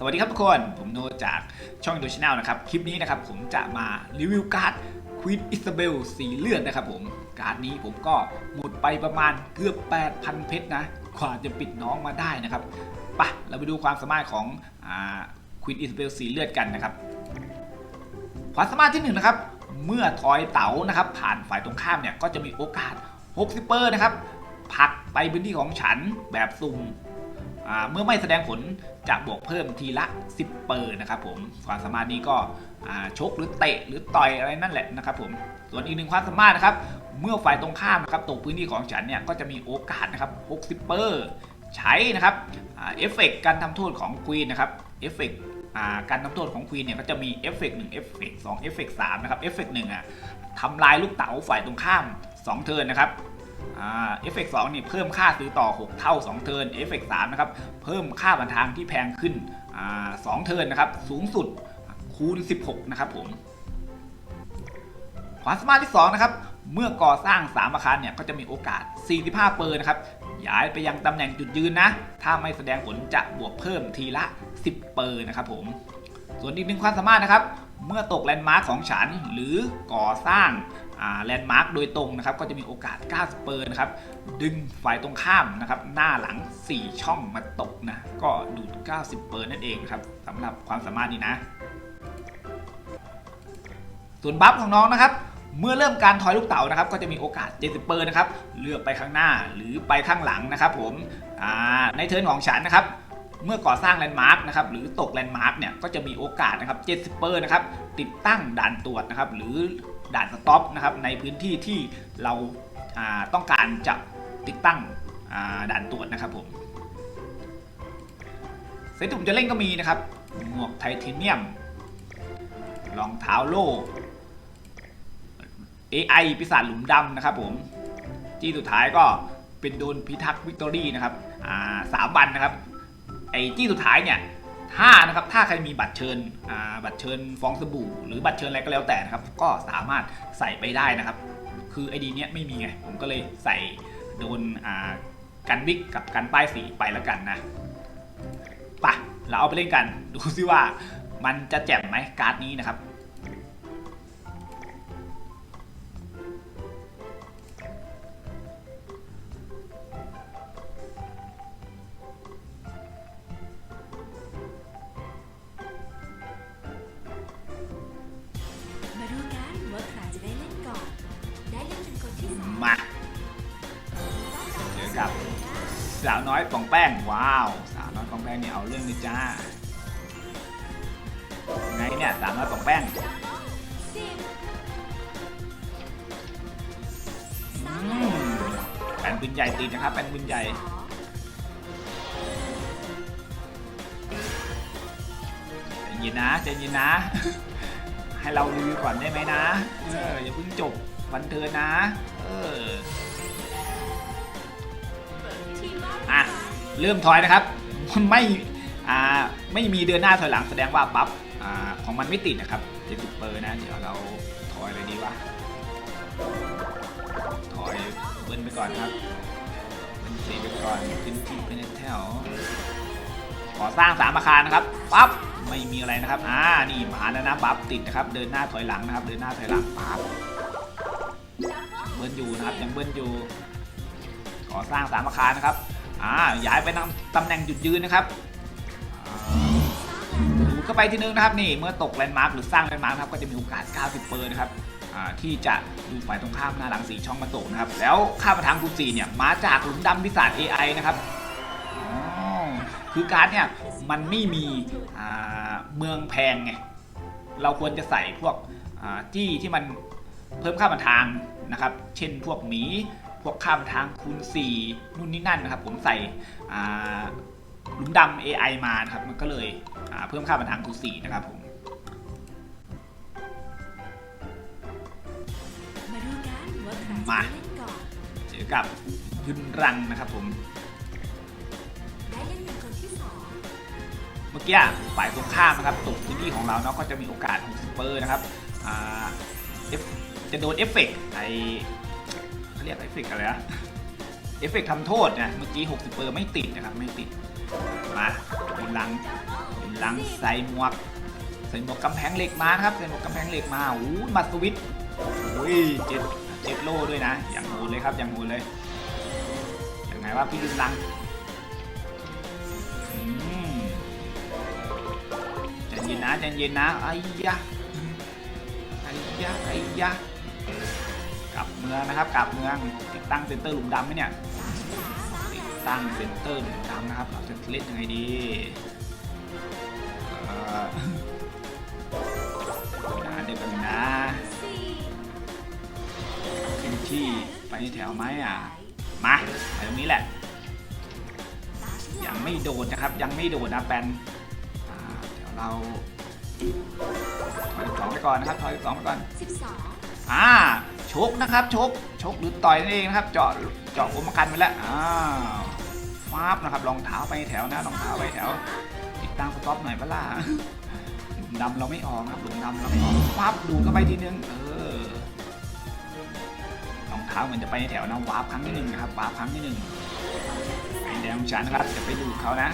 สวัสดีครับทุกคน ผมโนจากช่องดูชแนลนะครับ คลิปนี้นะครับผมจะมารีวิวการ์ดควีนอิซาเบลสีเลือดนะครับผม การ์ดนี้ผมก็หมดไปประมาณเกือบ 8,000 เพชรนะ กว่าจะปิดน้องมาได้นะครับปะเราไปดูความสามารถของควีนอิซาเบลสีเลือดกันนะครับ ความสามารถที่หนึ่งนะครับ เมื่อทอยเต๋านะครับ ผ่านฝ่ายตรงข้ามเนี่ยก็จะมีโอกาส 60เปอร์นะครับผลักไปพื้นที่ของฉันแบบสุ่มเมื่อไม่แสดงผล จะบวกเพิ่มทีละ 10 เปอร์นะครับผมความสามารถนี้ก็ชกหรือเตะหรือต่อยอะไรนั่นแหละนะครับผมส่วนอีกหนึ่งความสามารถนะครับ เมื่อฝ่ายตรงข้ามนะครับตกพื้นที่ของฉันเนี่ยก็จะมีโอกาสนะครับ 60 เปอร์ใช้นะครับเอฟเฟกต์การทำโทษของควีนนะครับเอฟเฟกต์การทำโทษของควีนเนี่ยก็จะมีเอฟเฟกต์หนึ่งเอฟเฟกต์สองเอฟเฟกต์สามนะครับเอฟเฟกต์หนึ่งอะทำลายลูกเต๋าฝ่ายตรงข้าม 2 เทิร์นนะครับ เอฟเฟกต์2นี่เพิ่มค่าซื้อต่อ 6 เท่า 2 เทิร์นเอฟเฟกต์3นะครับเพิ่มค่าบันทางที่แพงขึ้นสอ่า2เทิร์นนะครับสูงสุดคูณ 16 นะครับผมความสามารถที่2นะครับเมื่อก่อสร้าง 3 อาคารเนี่ยก็จะมีโอกาส 45 เปอร์นะครับย้ายไปยังตำแหน่งจุดยืนนะ ถ้าไม่แสดงผลจะบวกเพิ่มทีละ 10 เปอร์นะครับผม ส่วนอีกหนึ่งความสามารถนะครับ เมื่อตกแลนด์มาร์คของฉันหรือก่อสร้างแลนด์มาร์คโดยตรงนะครับก็จะมีโอกาส90เปอร์นะครับดึงฝ่ายตรงข้ามนะครับหน้าหลัง 4 ช่องมาตกนะก็ดูด 90 เปอร์นั่นเองครับสำหรับความสามารถนี้นะ ส่วนบัฟของน้องนะครับเมื่อเริ่มการทอยลูกเต๋านะครับก็จะมีโอกาส 70เปอร์นะครับเลือกไปข้างหน้าหรือไปข้างหลังนะครับผมในเทิร์นของฉันนะครับ เมื่อก่อสร้างแลนด์มาร์กนะครับหรือตกแลนด์มาร์กเนี่ยก็จะมีโอกาสนะครับ70เปอร์นะครับติดตั้งด่านตรวจนะครับหรือด่านสต็อปนะครับในพื้นที่ที่เราต้องการจะติดตั้งด่านตรวจนะครับผมเซตที่ผมจะเล่นก็มีนะครับหมวกไทเทเนียมรองเท้าโล่ AI ปีศาจหลุมดำนะครับผมที่สุดท้ายก็เป็นโดนพิทักษ์วิกตอรี่นะครับสามวันนะครับ ไอ้ที่สุดท้ายเนี่ยถ้านะครับถ้าใครมีบัตรเชิญบัตรเชิญฟองสบู่ หรือบัตรเชิญอะไรก็แล้วแต่นะครับ ก็สามารถใส่ไปได้นะครับ คือไอดีเนี้ยไม่มีไง ผมก็เลยใส่โดนอ่ากันวิกกับกันป้ายสีไปแล้วกันนะปะเราเอาไปเล่นกัน ดูซิว่ามันจะแจ่มไหมการ์ดนี้นะครับ จ้าไงเนี่ยสาวน้อยปองแป้งสิบอืมแผ่นปืนใหญ่ติดนะครับแผ่นปืนใหญ่สองใจเย็นนะใจเย็นนะ ให้เรารีวิวก่อนได้ไหมนะเอออย่าเพิ่งจบวันเธอนะ เออทีมบ้านอะเริ่มถอยนะครับ ไม่ อ่าไม่มีเดือนหน้าถอยหลังแสดงว่าบัฟอ่าของมันไม่ติดนะครับ70เปอร์นะ เดี๋ยวเราถอยเลยดีวะถอยเบิ้ลไปก่อนครับเบิ้ลสีไปก่อนขึ้นที่เป็นแถวขอสร้างสามอาคารนะครับปั๊บไม่มีอะไรนะครับอ่านี่มาแล้วนะบัฟติดนะครับ เดินหน้าถอยหลังนะครับ เดินหน้าถอยหลังปั๊บเบิ้ลอยู่นะครับยังเบิ้ลอยู่ขอสร้างสามอาคารนะครับอ่าย้ายไปนำตำแหน่งจุดยืนนะครับ เข้าไปทีนึงนะครับนี่เมื่อตกแลนด์มาร์คหรือสร้างแลนด์มาร์คครับก็จะมีโอกาส 90เปอร์นะครับที่จะดูฝ่ายตรงข้ามหน้าหลังสีช่องมาตกนะครับแล้วค่าประทางคูณ4เนี่ยมาจากหลุมดำพิศาจ AI นะครับคือการ์ดเนี่ยมันไม่มีเมืองแพงไงเราควรจะใส่พวกจี้ที่มันเพิ่มค่าประทางนะครับ เช่นพวกหมีพวกข้ามทางคูณ4นู่นนี่นั่นนะครับ ผมใส่ หลุมดำ AI มานะครับ มันก็เลยเพิ่มค่าบันทางคูณ4นะครับผมมามาเจอกับยุนรังนะครับผมเมื่อกี้ฝ่ายตรงข้ามนะครับตกพื้นที่ของเราเนาะก็จะมีโอกาส60เปอร์นะครับจะโดนเอฟเฟกต์ไอเขาเรียกเอฟเฟกต์อะไรนะ เอฟเฟกต์ทำโทษนะเมื่อกี้ 60 เปอร์ไม่ติดนะครับ ไม่ติด มายุนรังยุนหลังใส่หมวกใส่หมวกกำแพงเหล็กมาครับใส่หมวกกำแพงเหล็กมาอู้มาสวิตช์โอ้ยเจ็ดเจ็ดโล่ด้วยนะ อย่างโหดเลยครับ อย่างโหดเลยยังไงว่าพี่ลุงลังใจเย็นนะใจเย็นนะไอ้ยะไอ้ยะไอ้ยะ กลับเมืองนะครับกลับเมืองติดตั้งเซ็นเตอร์หลุมดำไหมเนี่ยติดตั้งเซ็นเตอร์หลุมดำนะครับเราจะเล่นยังไงดีเอ่อนะเดี๋ยวกันนะขึ้นที่ไปแถวไหมอะมาไปตรงนี้แหละ ยังไม่โดดนะครับยังไม่โดดนะแปนเดี๋ยวเราถอยสองไปก่อนนะครับถอยสองไปก่อน อ่าชกนะครับชกชกหรือต่อยนั่นเองนะครับ เจาะเจาะอุมกันไปแล้วอ้าวฟาบนะครับรองเท้าไปแถวนะรองเท้าไปแถว ติดตั้งสต็อปหน่อยเปะล่าดำเราไม่ออกนะครับหลุมดำเราไม่ออกฟาบดูดเข้าไปทีนึงเออรองเท้าเหมือนจะไปแถวนะวาร์ปครั้งที่หนึ่งนะครับวาร์ปครั้งที่หนึ่งไอแดงฉันนะครับจะไปดูเขานะ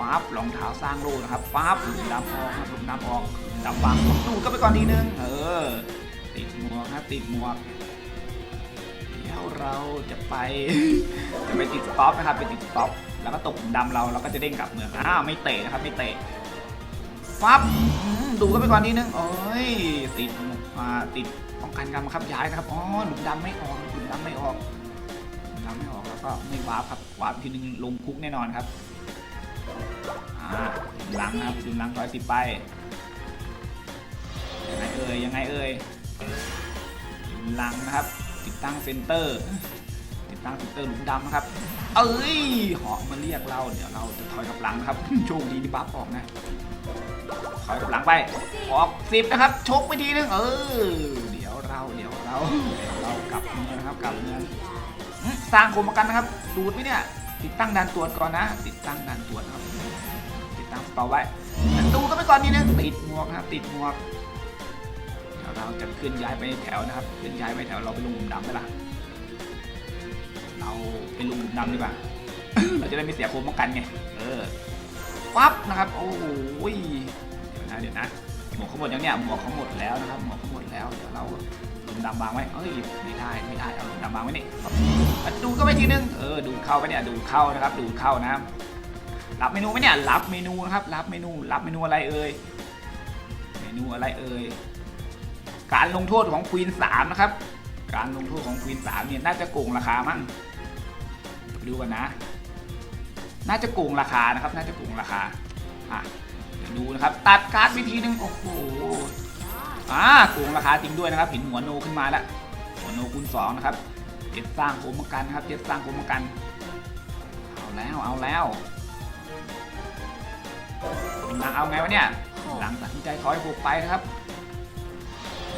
วาร์ปรองเท้าสร้างโลนะครับฟาบหลุมดำออกครับหลุมดำออกดำวางดูดเข้าไปก่อนทีนึงเออ นะติดหมวกเดี๋ยวเราจะไป จะไปติดสต็อปนะครับไปติดสต็อปแล้วก็ตกหลุมดำเราเราก็จะเด้งกลับเมืองอ้าวไม่เตะนะครับไม่เตะฟับดูกันไปก่อนนิดนึงโอ้ยติดอ่าติดป้องกันการบังคับย้ายนะครับอ๋อหลุมดำไม่ออกหลุมดำไม่ออกหลุมดำไม่ออกแล้วก็ไม่วาร์ปครับวาร์ปทีนึงลงคุกแน่นอนครับอ่าลุมหลังนะครับหลุมหลังถอยสิบไปยังไงเอ่ยยังไงเอ่ย หลังนะครับ ติดตั้งเซนเตอร์ ติดตั้งเซนเตอร์หลุมดำนะครับ เอ้ยหาะมาเรียกเราเดี๋ยวเราจะถอยกลับหลังครับโชคดีที่บัฟออกนะถอยกลับหลังไปออกสิบนะครับชกไปทีนึงเออเดี๋ยวเราเดี๋ยวเราเดี๋ยวเรากลับเมืองนะครับกลับเมืองอื้อสร้างโคมประกันนะครับ ดูดไหมเนี่ย ติดตั้งด่านตรวจก่อนนะ ติดตั้งด่านตรวจครับ ติดตั้งสตอไว้ดูก็ไปก่อนนิดนึงติดหมวกนะครับ ติดหมวก เราจะเคลื่อนย้ายไปแถวนะครับเคลื่อนย้ายไปแถวเราไปลงหลุมดำไปละเราไปลงหลุมดำดีกว่า เราจะได้ไม่เสียโคมป้องกันไง เออ ปั๊บนะครับ โอ้โหยเดี๋ยวนะเดี๋ยวนะ หมวกเขาหมดยังเนี่ย หมวกเขาหมดแล้วนะครับ หมวกเขาหมดแล้ว เดี๋ยวเราหลุมดำวางไว้ เอ้ย ไม่ได้ ไม่ได้ เอาหลุมดำวางไว้นี่ดูก็ไปทีนึง เออ ดูเข้าไปเนี่ย ดูเข้านะครับ ดูเข้านะครับ รับเมนูไหมเนี่ย รับเมนูนะครับ รับเมนู รับเมนูอะไรเอ่ย เมนูอะไรเอ่ย การลงโทษของควีนสามนะครับ การลงโทษของควีนสามเนี่ยน่าจะโกงราคามั้งไปดูกันนะ น่าจะโกงราคานะครับ น่าจะโกงราคาอะเดี๋ยวดูนะครับ ตัดการ์ดวิธีหนึ่งโอ้โหอ่าโกงราคาจริงด้วยนะครับเห็นหัวโนขึ้นมาแล้วหัวโนคูณสองนะครับเจ็ดสร้างโคมกันนะครับเจ็ดสร้างโคมกันเอาแล้วเอาแล้วหลังเอาไงวะเนี่ยหลังตัดสินใจถอยบุกไปนะครับ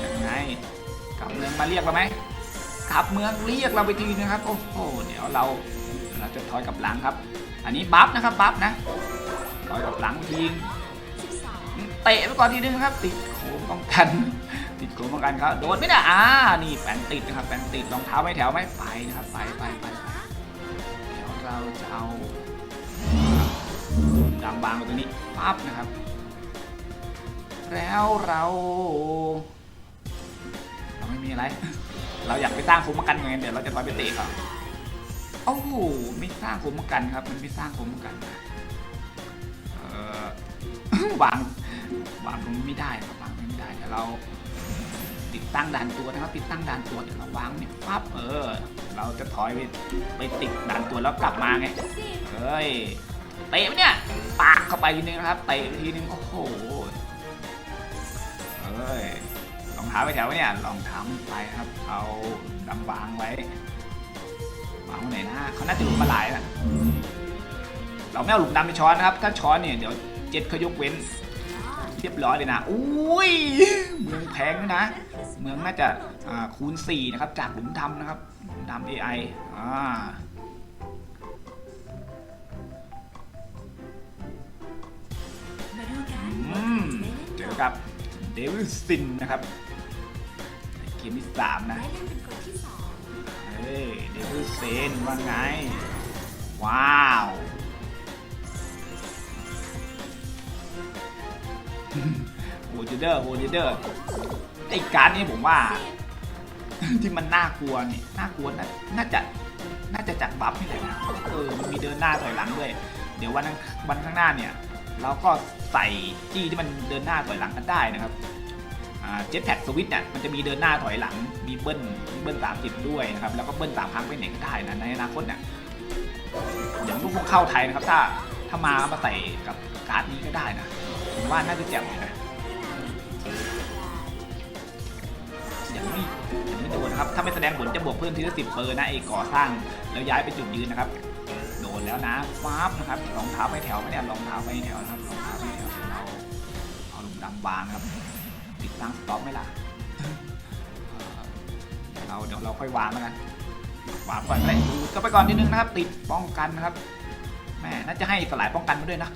ยังไงกลับเมืองมาเรียกเราไหมกลับเมืองเรียกเราไปทีนะครับโอ้โหเดี๋ยวเราเราจะถอยกลับหลังครับ อันนี้บัฟนะครับบัฟนะถอยกลับหลังทีสิบสองเตะไปก่อนทีนึงนะครับ ติดโค้งป้องกัน ติดโค้งป้องกันครับโดนไหมนะอ่านี่แปนติดนะครับแปนติดรองเท้าไม่แถวไม่ไปนะครับไปไปไปเดี๋ยวเราจะเอาดำบางตรงนี้ปั๊บนะครับ แล้วเรา ไม่มีอะไร เราอยากไปสร้างโค้งป้องกันไงเดี๋ยวเราจะถอยไปเตะเขาโอ้โหไม่สร้างค้งป้องกันครับ มันไม่สร้างค้งป้องกันเออวางวางตรงนี้ไม่ได้ครับวางตรงนี้ไม่ได้เดี๋ยวเราติดตั้งด่านตัวนะครับติดตั้งด่านตัวเดี๋ยวเราวางเนี่ยปั๊บเออ เราจะถอยไปไปติดด่านตัวแล้วกลับมาไงเฮ้ยเตะเนี่ยปากเข้าไปทีนึงนะครับเตะทีนึงโอ้โหเฮ้ย รองเท้าไปแถวเนี่ยรองเท้ามไปครับเอาดำวางไว้วางไว้ไหนนะเขาน่าจะหลุมมาหลายนะเราไม่เอาหลุมดำไปช้อนนะครับ ถ้าช้อนเนี่ยเดี๋ยวเจ็ดเขายกเว้นเรียบร้อยเลยนะอุ้ยเมืองแพงนะ เมืองน่าจะาคูณ4นะครับจากหลุมดำนะครับหลุมดำ AI อ่ามาดูกันอืมเจอกับเดวิลซินนะครับ เกมที่3นะได้เล่นเป็นคนที่สองเฮ้ยเดวิลซินว่าไง ว้าวโหจูเดอร์โหจูเดอร์ ไอการดนี้ผมว่า ที่มันน่ากลัวนี่น่ากลัวน่าน่าจะ น่าจะจากบัฟนี่แหละนะเออมันมีเดินหน้าถอยหลังด้วย เดี๋ยววันข้างวันข้างหน้าเนี่ย เราก็ใส่จี้ที่มันเดินหน้าถอยหลังกันได้นะครับ เจ็ตแพ็กสวิตเนี่ยมันจะมีเดินหน้าถอยหลังมีเบิ้ลมีเบิ้ลสามสิบด้วยนะครับแล้วก็เบิ้ลสามครั้งไปไหนก็ได้นะในอนาคตเนี่ยอย่างลูกพวกเข้าไทยนะครับ ถ้าถ้ามามาใส่กับการ์ดนี้ก็ได้นะผมว่าน่าจะแจ่มเลยนะอยังไม่ยังไม่โดนนะครับถ้าไม่แสดงผลจะบวกเพิ่มทีละสิบเปอร์นะไอ้ก่อสร้างแล้วย้ายไปจุดยืนนะครับ โดนแล้วนะฟ้าบนะครับรองเท้าไปแถวไม่เนี่ยรองเท้าไปแถวนะครับรองเท้าไปแถวเดี๋ยวเราเอาหลุมดำวางครับ ติดตั้งสต็อปไหมล่ะเราเดี๋ยวเราค่อยวางแล้วกันวางก่อนก็ได้ดูดก็ไปก่อนนิดนึงนะครับ ติดป้องกันนะครับแม่น่าจะให้สลายป้องกันมาด้วยนะ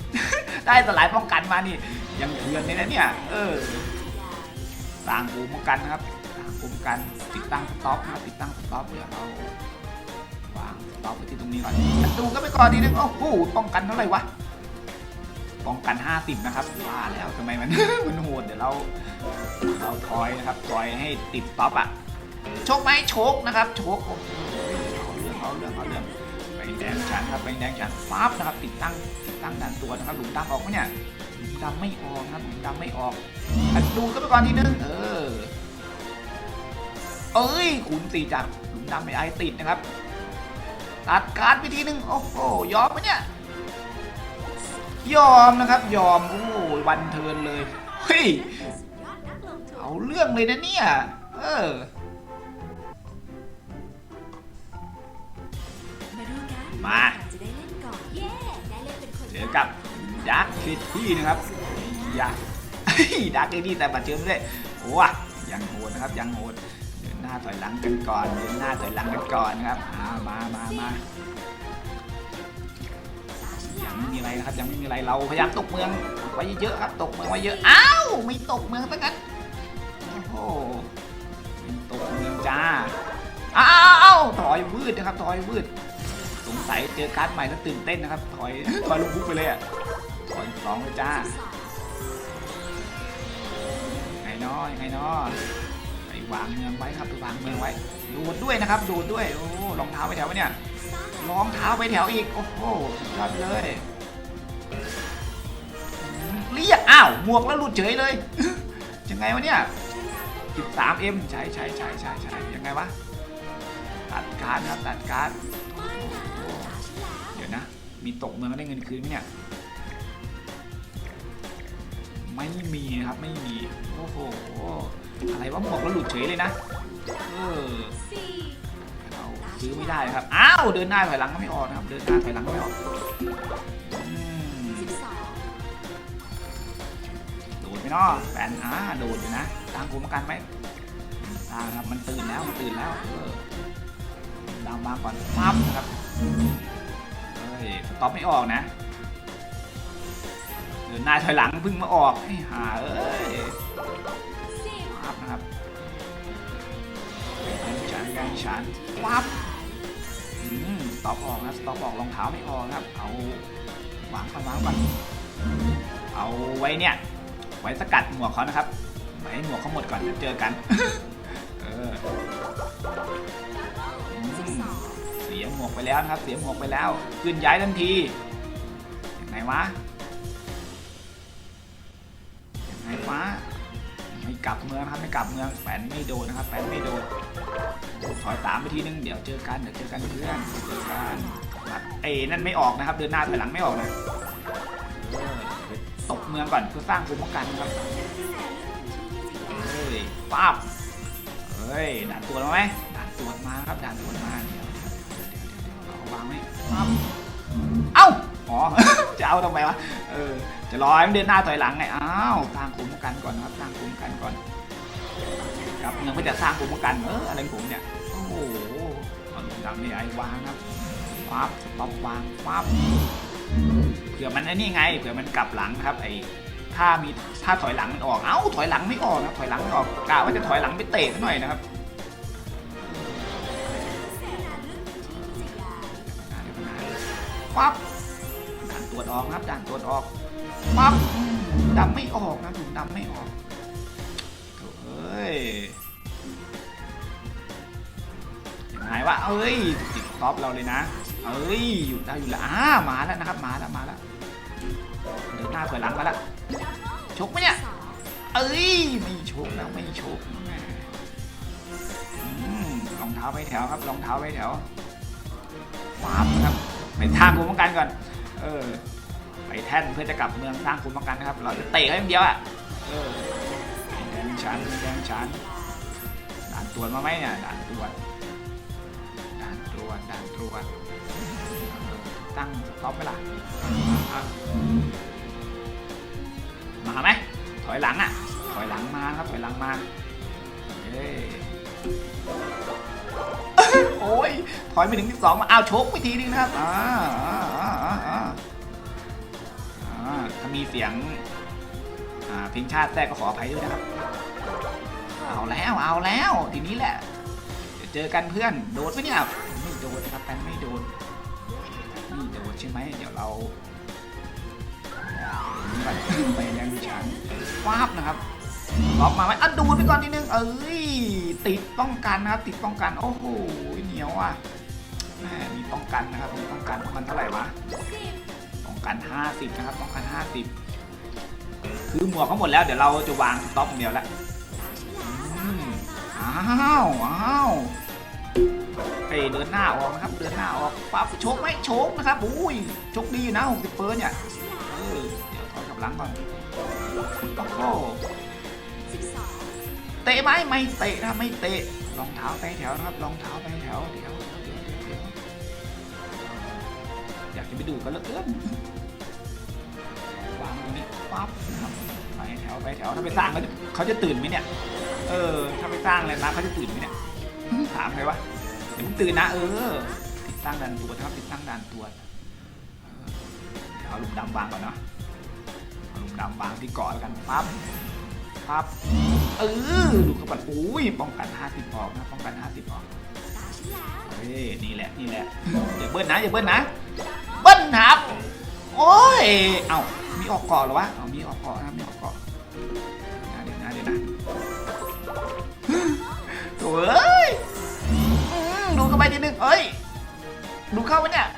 ได้สลายป้องกันมานี่ยังเถื่อนเลยนะเนี่ย เออสร้างภูมิคุ้มกันนะครับสร้างภูมิคุ้มกันติดตั้งสต็อปนะติดตั้งสต็อปเดี๋ยวเราวางสต็อปไปที่ตรงนี้ก่อนดูก็ไปก่อนดีนึงโอ้โหป้องกันเท่าไหร่วะ ป้องกัน 50 นะครับว่าแล้วทำไมมัน มันโหดเดี๋ยวเราเราทอยนะครับทอยให้ติดต็อปอะโชคไหมโชคนะครับโชคเอาเรื่องเอาเรื่องเอาเรื่องไปแดงฉันครับไปแดงฉันปั๊บนะครับติดตั้งติดตั้งด่านตัวนะครับหลุมดำออกไหมเนี่ยหลุมดำไม่ออกนะครับหลุมดำไม่ออกอดูก็ไปก่อนทีนึงเออเอ้ยขุนตีจากหลุมดำไม่ไอติดนะครับตัดการดไปทีนึงโอ้โหยอมไหมเนี่ย ยอมนะครับ ยอมโอ้โหวันเทินเลยเฮ้ยเอาเรื่องเลยนะเนี่ยเออมาดูกันมาใครจะได้เล่นก่อนเย้ได้เล่นเป็นคนเจอกับดักเคที่นะครับยักษ์ดักเคที่แต่บัตรเจอไม่ได้โอ้ยยังโหดนะครับยังโหดเดินหน้าถอยหลังกันก่อนเดินหน้าถอยหลังกันก่อนนะครับอ่ามามามา ยังไม่มีอะไรนะครับยังไม่มีอะไรเราพยายามตกเมืองไว้เยอะๆครับตกเมืองไว้เยอะอ้าวไม่ตกเมืองสักกันโอ้โหไม่ตกเมืองจ้าอ้าวอ้าวถอยวืดนะครับถอยวืดสงสัยเจอการ์ดใหม่แล้วตื่นเต้นนะครับถอยถอยลงบุกไปเลยอะถอยสองเลยจ้าสิบสองไงเนาะยังไงเนาะไปวางเมืองไว้ครับไปวางเมืองไว้โดดด้วยนะครับโดดด้วยโอ้รองเท้าไปแถววะเนี่ย รองเท้าไปแถวอีก โอ้โหยอดเลย เรียก อ้าว หมวกแล้วหลุดเฉยเลย ยังไงวะเนี่ย 13M ใช่ใช่ใช่ใช่ใช่ยังไงวะ ตัดการ์ดครับ ตัดการ์ดเดี๋ยวนะ มีตกเมืองได้เงินคืนไหมเนี่ย ไม่มีครับ ไม่มี โอ้โห อะไรวะหมวกแล้วหลุดเฉยเลยนะ เออ ซื้อไม่ได้ครับ อ้าว เดินหน้าถอยหลังก็ไม่ออกนะครับ เดินหน้าถอยหลังก็ไม่ออกโดดไปเนาะแฟนอ่าโดดอยู่นะตามผมประกันไหมตามครับ มันตื่นแล้ว มันตื่นแล้วดาวมาก่อนปั๊บนะครับ เฮ้ยสต็อปไม่ออกนะ เดินหน้าถอยหลังเพิ่งมาออกไอ้ห่าเอ้ย ฉันยังฉันปั๊บอืมสต็อปออกนะสต็อปออกรองเท้าไม่ออกนะครับ เอาวางก่อนวางก่อนเอาไว้เนี่ย ไว้สกัดหมวกเขานะครับไว้ให้หมวกเขาหมดก่อนเดี๋ยวเจอกันเอออืสิบมสองเสียหมวกไปแล้วนะครับ เสียหมวกไปแล้วขึ้นย้ายทันทียังไงวะยังไงวะไม่กลับเมืองครับไม่กลับเมืองแฟนไม่โดนนะครับแฟนไม่โดน ถอยตามไปทีนึง เดี๋ยวเจอกัน เดี๋ยวเจอกันเพื่อนเจอกันบัตรเอ้นั่นไม่ออกนะครับ เดินหน้าถอยหลังไม่ออกนะตกเมืองก่อนเพื่อสร้างภูมิคุ้มกันนะครับเฮ้ยปั๊บเฮ้ยด่านตรวจมาไหมด่านตรวจมาครับด่านตรวจมาเดี๋ยวเดี๋ยวเดี๋ยวเดี๋ยวเดี๋ยวเราเอาวางไว้ปั๊บเอ้าอ๋อจะเอาทำไมวะเออจะรอให้มันเดินหน้าถอยหลังไงอ้าวสร้างภูมิคุ้มกันก่อนครับสร้างภูมิคุ้มกันก่อนครับเงินเพื่จะสร้างภูมิคุ้มกันเอออะไรผมเนี่ย หเอาหนุนดำนี่ไอ้วางครับปั๊บสต็อปวางปั๊บเผื่อมันไอ้นี่ไง เผื่อมันกลับหลังครับ ไอ้ถ้ามีถ้าถอยหลังมันออก เอ้าถอยหลังไม่ออกนะถอยหลังไม่ออกกะว่าจะถอยหลังไปเตะหน่อยนะครับปั๊บด่านตรวจออกครับด่านตรวจออกปั๊บดำไม่ออกนะถุงดำไม่ออกเอ้ย วะเอ้ยติดท็อปเราเลยนะ เอ้ยอยู่ได้อยู่แล้วอ่ามาแล้วนะครับ มาแล้วมาแล้วเดินหน้าถอยหลังมาแล้วชกไหมเนี่ยเอ้ยไม่ชกแล้วไม่ชกแหมอืมรองเท้าไปแถวครับรองเท้าไปแถวฟาบครับไปทางคุณป้องกันก่อน เออ ไปแท่นเพื่อจะกลับเมืองสร้างคุณป้องกันนะครับ เราจะเตะเขาอย่างเดียวอะเออแดงชันแดงชันด่านตรวจมาไหมเนี่ยด่านตรวจด่านตรวจ ด่านตรวจตั้งสต็อปไปล่ะอะมาไหมถอยหลังอะ ถอยหลังมาครับ ถอยหลังมาเย้โอ้ย ถอยไปถึงที่สองมาอ้าวชกไปทีนึงนะครับอ่าอ่าอ่าอ่าถ้ามีเสียงอ่าเพลงชาติแทรกก็ขออภัยด้วยนะครับ เอาแล้ว เอาแล้ว ทีนี้แหละเดี๋ยวเจอกันเพื่อน โดดไหมเนี่ย ใช่ไหมเดี๋ยวเราไปยังฉันฟาบนะครับล็อกมาไหมอะดูดไปก่อนนิดนึงเอ้ยติดป้องกันนะครับ ติดป้องกัน โอ้โหเหนียวอะแม่มีป้องกันนะครับมีป้องกันมันเท่าไหร่วะป้องกัน 50 นะครับป้องกัน 50 คือหมวกเขาหมดแล้วเดี๋ยวเราจะวางสต็อปเดียวละอ้าวอ้าว เอ้ยเดินหน้าออกนะครับ เดินหน้าออกปั๊บโชกไหมโชกนะครับอุ้ยโชคดีอยู่นะ60เปอร์เนี่ยเออเดี๋ยวถอยกลับหลังก่อนโอ้โหสิบสองเตะไหมไม่เตะนะไม่เตะรองเท้าไปแถวนะครับรองเท้าไปแถวเดี๋ยวอยากจะไปดูกันเหลือเกินวางตรงนี้ปั๊บนะครับไปแถวไปแถวถ้าไปสร้างเขาจะเขาจะตื่นไหมเนี่ยเออถ้าไปสร้างอะไรนะเขาจะตื่นไหมเนี่ย ถามเลยวะเดี๋ยวมึงตื่นนะเออ ติดตั้งด่านตรวจครับติดตั้งด่านตรวจเออเดี๋ยวเอาลูกดำวางก่อนเนาะเอาลูกดำวางที่เกาะแล้วกันปั๊บปั๊บเออดูกระปันอุ้ยป้องกัน 50ออกนะป้องกัน 50ออกตาฉันแล้วเฮ้ยนี่แหละนี่แหละอย่าเบิ้ลนะอย่าเบิ้ลนะเบิ้ลครับโอ้ยเอ้ามีออกเกาะหรอวะเอามีออกเกาะนะมีออกเกาะเดี๋ยวนะเดี๋ยวนะโถ่เอ้ย มดูเข้าไปทีนึงเอ้ย ดูเข้าไปเนี่ย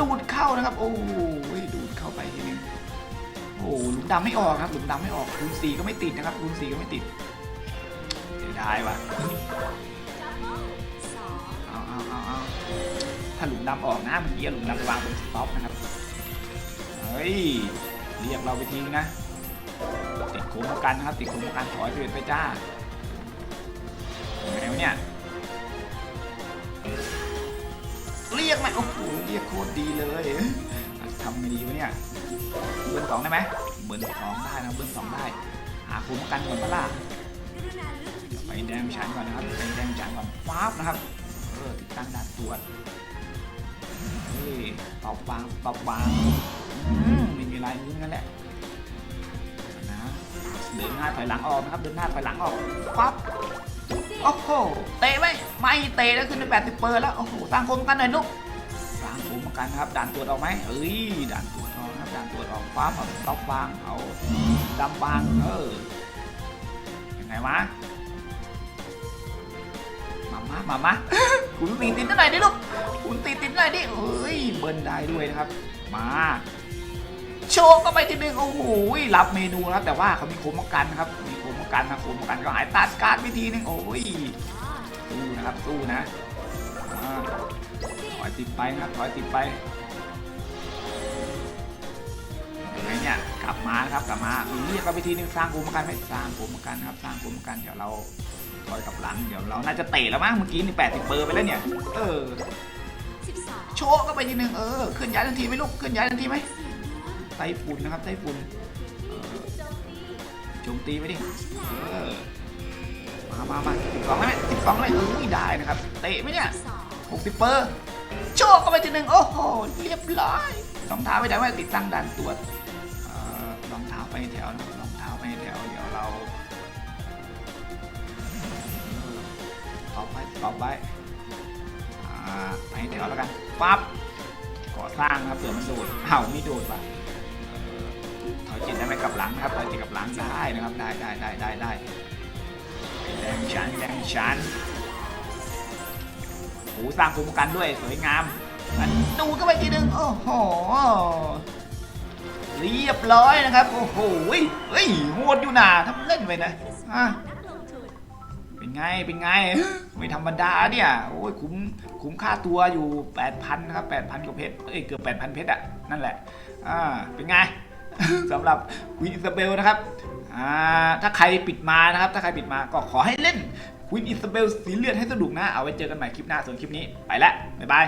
ดูดเข้านะครับ โอ้ยดูดเข้าไปทีนึงโอ้หลุมดำไม่ออกครับหลุมดำไม่ออกคูณสีก็ไม่ติดนะครับคูณสีก็ไม่ติดเสียดายว่ะเอาเอาเอาเอาถ้าหลุมดำออกนะเมื่อกี้หลุมดำวางบนสต็อปนะครับเฮ้ยเรียกเราไปทิ้งนะติดโค้งกันนะครับติดโค้งกันถอยไปเป็นไปจ้ายังไงวะเนี่ย ตรดีเลยทำไงดีวะเนี่ยเบิร์นสองได้ไหมเบิร์นสองได้นะเบิร์นสองได้หาค้งประกันก่อนปะล่ะกรุณาไปแดงชันก่อนนะครับไปแดงชันก่อนฟ้าบนะครับเออติดตั้งด่านตรวจเฮ้ยเป่าบางเป่าบางอืมไม่มีอะไรมือนั่นแหละนะเดินหน้าถอยหลังออกนะครับเดินหน้าถอยหลังออกปั๊บโอ้โหเตะไหมไม่เตะแล้วขึ้นไปแปดสิบเปอร์แล้วโอ้โหตั้งคมกันหน่อยลูก กันนะครับด่านตรวจออกไหมเอ้ยด่านตรวจออกนะครับด่านตรวจออกปั๊บเอาต็อปบางเอาดำบางเออยังไงวะมามามามาคุณตีติดหน่อยดิลูกคุณตีติดหน่อยดิเอ้ยเบิ้ลได้ด้วยนะครับ มาโชว์ก็ไปทีนึงโอ้โหรับเมนูนะครับแต่ว่าเขามีโคมป้องกันนะครับ มีโคมป้องกันนะโคมป้องกันก็หายตัดการดไปทีนึงโอ้ยสู้นะครับสู้นะอ่าถอย ติดไปนะถอยติดไปยังไงเนี่ยกลับมาครับกลับมาเรียกเราไปทีนึงสร้างโคมป้องกันไหมสร้างโคมป้องกันครับสร้างโคมป้องกันเดี๋ยวเราถอยกลับหลังเดี๋ยวเราน่าจะเตะแล้วมั้งเมื่อกี้นี่แปดสิบเปอร์ไปแล้วเนี่ยเออโชว์ก็ไปทีนึงเออเคลื่อนย้ายทันทีไหมลูกเคลื่อนย้ายทันทีไหมไต้ฝุ่นนะครับไต้ฝุ่นโจมตีไปดิเออมามามาสิบสองได้ไหมสิบสองได้เออได้นะครับเตะไหมเนี่ยหกสิบเปอร์ โชว์ก็ไปทีหนึ่งโอ้โหเรียบร้อยรองเท้าไปไหนว่าติดตั้งด่านตรวจรองเท้าไปแถวนะครับรองเท้าไปแถวเดี๋ยวเราต่อไปต่อไปไปแถวแล้วกันปั๊บก่อสร้างครับเผื่อมันโดดเอ้าไม่โดดว่ะถอยจิตได้ไหมกลับหลังครับถอยจิตกลับหลังได้นะครับได้ได้ได้ได้ได้แดงชันแดงชัน โอ้สร้างภูมิคุ้มกันด้วยสวยงามอันดูก็ไปทีนึงโอ้โหเรียบร้อยนะครับ โอ้โหเฮ้ยโหดอยู่นะทำเล่นไปนะอะนักลงทุนเป็นไงเป็นไงไม่ธรรมดาเนี่ยโอ้ยคุ้มคุ้มค่าตัวอยู่8,000นะครับ8,000กว่าเพชรเอ้ยเกือบ8,000เพชรอะนั่นแหละอ่าเป็นไงสำหรับวีนอิซาเบลนะครับอ่าถ้าใครปิดมานะครับ ถ้าใครปิดมาก็ขอให้เล่น ควินอิสเบลสีเลือดให้สนุกนะ เอาไว้เจอกันใหม่คลิปหน้าส่วนคลิปนี้ไปแล้วบ๊ายบาย